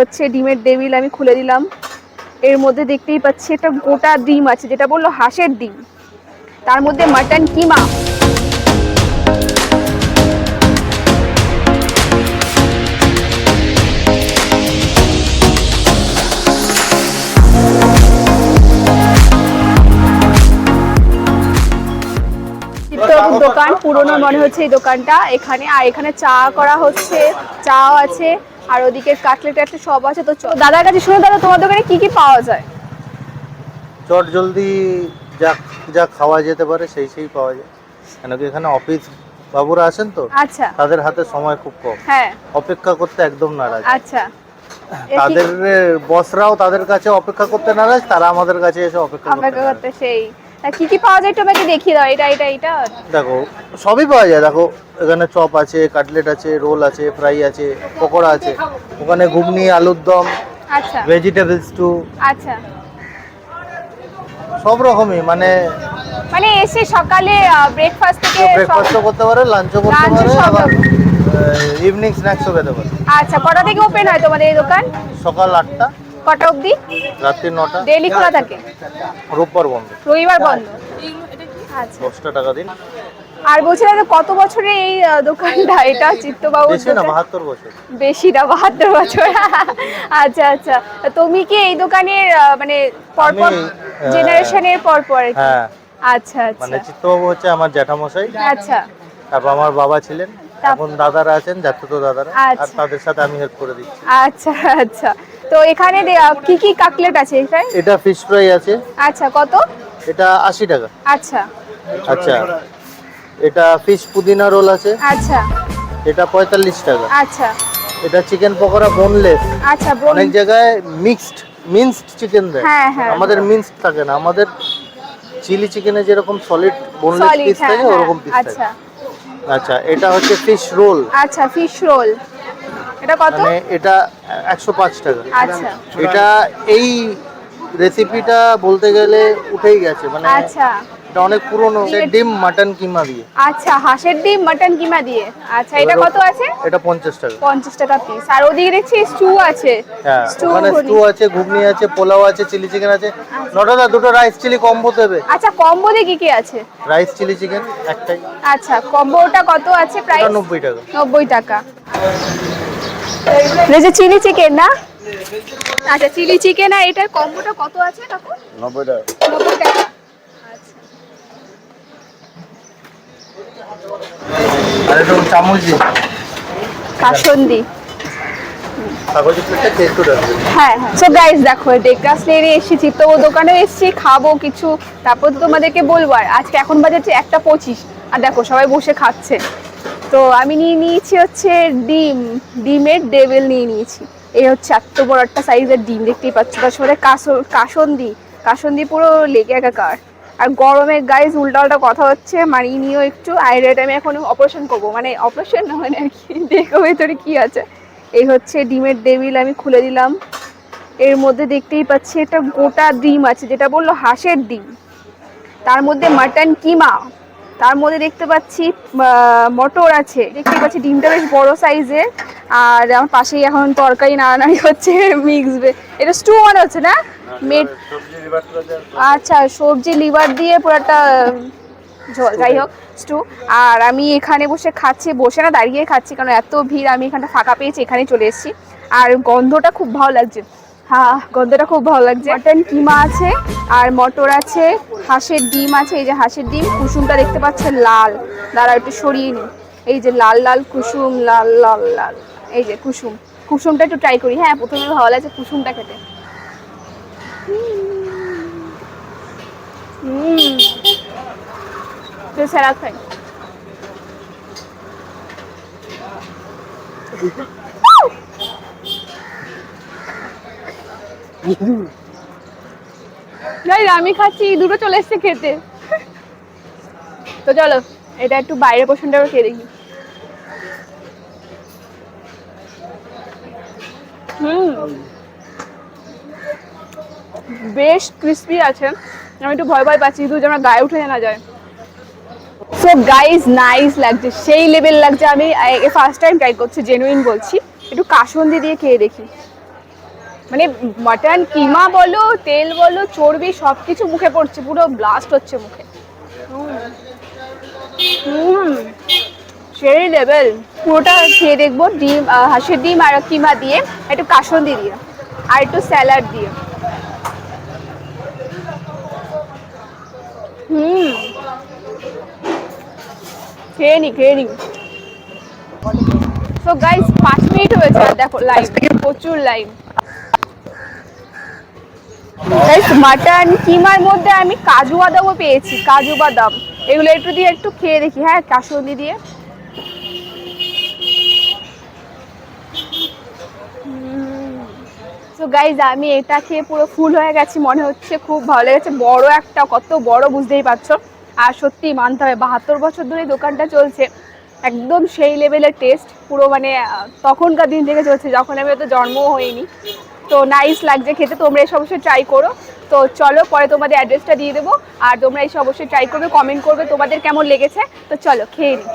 হচ্ছে ডিমের টেবিল আমি খুলে দিলাম। এর মধ্যে দেখতেই পাচ্ছি একটা গোটা ডিম আছে যেটা বলল হাঁসের ডিম। তার মধ্যে মাটন কিমা। দোকান পুরনো মনে হচ্ছে এই দোকানটা। এখানে আর এখানে চা করা হচ্ছে চাও আছে। আর ওদিকে কাটলেট টাটলেট সব আছে তো দাদার কাছে শুনে দাদা তোমার দোকানে কি কি পাওয়া যায়? চট জলদি যা যা খাওয়া যেতে পারে সেই সেই পাওয়া যায়। কেন কি এখানে অফিস বাবুরা আছেন তো? আচ্ছা। তাদের হাতে সময় খুব কম। হ্যাঁ। অপেক্ষা করতে একদম নারাজ। আচ্ছা। তাদের বসরাও তাদের কাছে অপেক্ষা করতে নারাজ তারা আমাদের কাছে এসে অপেক্ষা করতে সেই। কি কি পাওয়া যায় আমাকে দেখিয়ে দাও এটা এটা এটা। দেখো সবই পাওয়া যায়। দেখো এখানে চপ আছে কাটলেট আছে রোল আছে ফ্রাই আছে পকোড়া আছে। ওখানে ঘুগনি আলুর দম আচ্ছা। ভেজিটেবল স্টু আচ্ছা। সব রকমই মানে মানে এসে সকালে ব্রেকফাস্ট থেকে ব্রেকফাস্টও করতে পারে লাঞ্চও করতে পারে আবার ইভিনিং স্ন্যাক্সও খেতে পারে। আচ্ছা কটা থেকে ওপেন হয় তোমাদের এই দোকান? সকাল আটটা। কটা অবধি? রাত্রি নটা। ডেইলি খোলা থাকে? রোববার বন্ধ। রবিবার বন্ধ। আচ্ছা। দশটা টাকা দিন। আর বলছিলাম যে কত বছরের এই দোকানটা? এটা চিত্তবাবু বেশি না বাহাত্তর বছর। বেশি না বাহাত্তর বছর। আচ্ছা আচ্ছা। তুমি কি এই দোকানের মানে পরপর জেনারেশনের পর পর হ্যাঁ। আচ্ছা মানে আচ্ছা চিত্তবাবু হচ্ছে আমার জ্যাঠামশাই। আচ্ছা। তারপর আমার বাবা ছিলেন। এখন দাদারা আছেন জাতুতো দাদারা। আর আচ্ছা। তাদের সাথে আমি হেল্প করে দিচ্ছি। আচ্ছা আচ্ছা। তো এখানে কি কি কাটলেট আছে এখানে? এটা ফিশ ফ্রাই আছে। আচ্ছা কত? এটা আশি টাকা। আচ্ছা। আচ্ছা। এটা ফিশ পুদিনা রোল আছে। আচ্ছা। এটা পঁয়তাল্লিশ টাকা। আচ্ছা। এটা চিকেন পকোড়া বোনলেস আচ্ছা বোন অনেক জায়গায় মিক্সড মিন্সড চিকেন দেয়। হ্যাঁ, হ্যাঁ। আমাদের মিন্সড থাকে না। আমাদের চিলি চিকেনে যেরকম সলিড বোনলেস পিস থাকে হ্যাঁ, ওরকম পিস আচ্ছা থাকে। আচ্ছা। এটা হচ্ছে ফিশ রোল আচ্ছা ফিশ রোল এটা কত? মানে এটা একশো পাঁচ টাকা। আচ্ছা। এটা এই রেসিপিটা বলতে গেলে উঠেই গেছে মানে আচ্ছা। এটা অনেক পুরনো ডিম মাটন কিমা দিয়ে। আচ্ছা হাঁসের ডিম মাটন কিমা দিয়ে। আচ্ছা এটা কত আছে? এটা পঞ্চাশ টাকা। পঞ্চাশ টাকা পিস আর ওদিকে দেখছি স্টু আছে। হ্যাঁ স্টু স্টু আছে ঘুগনি আছে পোলাও আছে চিলি চিকেন আছে। নটা দুটো রাইস চিলি কম্বো দেবে। আচ্ছা কম্বোতে কি কি আছে? রাইস চিলি চিকেন একটাই। আচ্ছা কম্বোটা কত আছে প্রাইস ওটা নব্বই টাকা। নব্বই টাকা। এই যে চিলি চিকেন না? আচ্ছা চিলি চিকেন আর এটার কম্বোটা কত আছে কাকু? নব্বই টাকা। নব্বই টাকা। আচ্ছা আর চামচ কাসন্দি। হ্যাঁ হ্যাঁ। সো গাইস দেখো লেনে এসেছি। চিত্তব দোকানে এসেছি খাব কিছু। তারপর তো তোমাদেরকে বলব আর আজকে এখন বাজে হচ্ছে একটা পঁচিশ। আর দেখো সবাই বসে খাচ্ছে। তো আমি নিয়ে নিয়েছি হচ্ছে ডিম, ডিমের ডেবেল নিয়ে নিয়েছি। এই হচ্ছে এত বড় একটা সাইজের ডিম, দেখতেই পাচ্ছ। তার সাথে কাসন কাসন্দি কাসন্দি পুরো লেগে একাকার। আর গরমে গাইজ উল্টা কথা হচ্ছে, মানিয়ে নিয়েও একটু। আইরেট আমি এখন অপারেশন করব। মানে অপারেশন না মানে আর কি, দেখো ভেতরে কি আছে। এই হচ্ছে ডিমের টেবিল আমি খুলে দিলাম। এর মধ্যে দেখতেই পাচ্ছি একটা গোটা ডিম আছে, যেটা বলল হাঁসের ডিম। তার মধ্যে মাটন কিমা। তার মধ্যে দেখতে পাচ্ছি মটর আছে। দেখতে পাচ্ছি ডিমটা বেশ বড় সাইজের। আর আমার পাশেই এখন তরকারি নাড়ানাড়ি হচ্ছে মিক্স এটা স্টু মনে হচ্ছে না? মেট আচ্ছা সবজি লিভার দিয়ে পুরো একটা ঝোল। যাই হোক স্টু আর আমি এখানে বসে খাচ্ছি বসে না দাঁড়িয়ে খাচ্ছি কারণ এত ভিড় আমি এখানটা ফাঁকা পেয়েছি এখানে চলে এসেছি। আর গন্ধটা খুব ভালো লাগছে। হ্যাঁ গন্ধটা খুব ভালো লাগছে। মটন কিমা আছে, আর মটর আছে, হাঁসের ডিম আছে, এই যে হাঁসের ডিম, কুসুমটা দেখতে পাচ্ছেন লাল। দাঁড়া একটু সরিয়ে নি এই যে লাল লাল কুসুম, লাল লাল লাল। এই যে কুসুম। কুসুমটা একটু ট্রাই করি। হ্যাঁ প্রথমে ভালো লাগছে কুসুমটা খেতে। তো স্যালাড খাই। নাই, আমি খাচ্ছি দুটো চলে এসছে খেতে। তো চলো, এটা একটু বাইরের পোষণটা খেয়ে দেখি। হুম। বেশ ক্রিস্পি আছে। আমি একটু ভয় ভয় পাচ্ছি দু যেন গায়ে উঠে না যায়। সো গাইজ নাইস লাগছে। সেই লেভেল লাগছে আমি ফার্স্ট টাইম ট্রাই করছি জেনুইন বলছি। একটু কাসন্দি দিয়ে খেয়ে দেখি। মানে মাটন কিমা বলো, তেল বলো, চর্বি সব কিছু মুখে পড়ছে, পুরো ব্লাস্ট হচ্ছে মুখে। সেই লেভেল পুরোটা খেয়ে দেখব, ডিম হাঁসের ডিম আর কিমা দিয়ে, একটু কাসন্দি দিয়ে, আর একটু স্যালাড দিয়ে। হুম। খেয়ে নি খেয়ে নি। সো গাইস পাঁচ মিনিট হয়েছে দেখো লাইভ প্রচুর গাইস মাটন, কিমার মধ্যে আমি কাজু বাদামও পেয়েছি, কাজু বাদাম। এগুলো একটু দিয়ে একটু খেয়ে দেখি হ্যাঁ কাসুন্দি দিয়ে। সো গাইজ আমি এটা খেয়ে পুরো ফুল হয়ে গেছি, মনে হচ্ছে খুব ভালো লেগেছে। বড় একটা, কত বড় বুঝতেই পারছ। আর সত্যি মানতে হবে, বাহাত্তর বছর ধরে দোকানটা চলছে। একদম সেই লেভেলের টেস্ট পুরো মানে তখনকার দিন থেকে চলছে, যখন আমি তো জন্মও হইনি। তো নাইস লাগছে খেতে, তোমরা এসে অবশ্যই ট্রাই করো। তো চলো পরে তোমাদের অ্যাড্রেসটা দিয়ে দেবো, আর তোমরা এসে অবশ্যই ট্রাই করবে কমেন্ট করবে তোমাদের কেমন লেগেছে। তো চলো, খেয়ে নিই।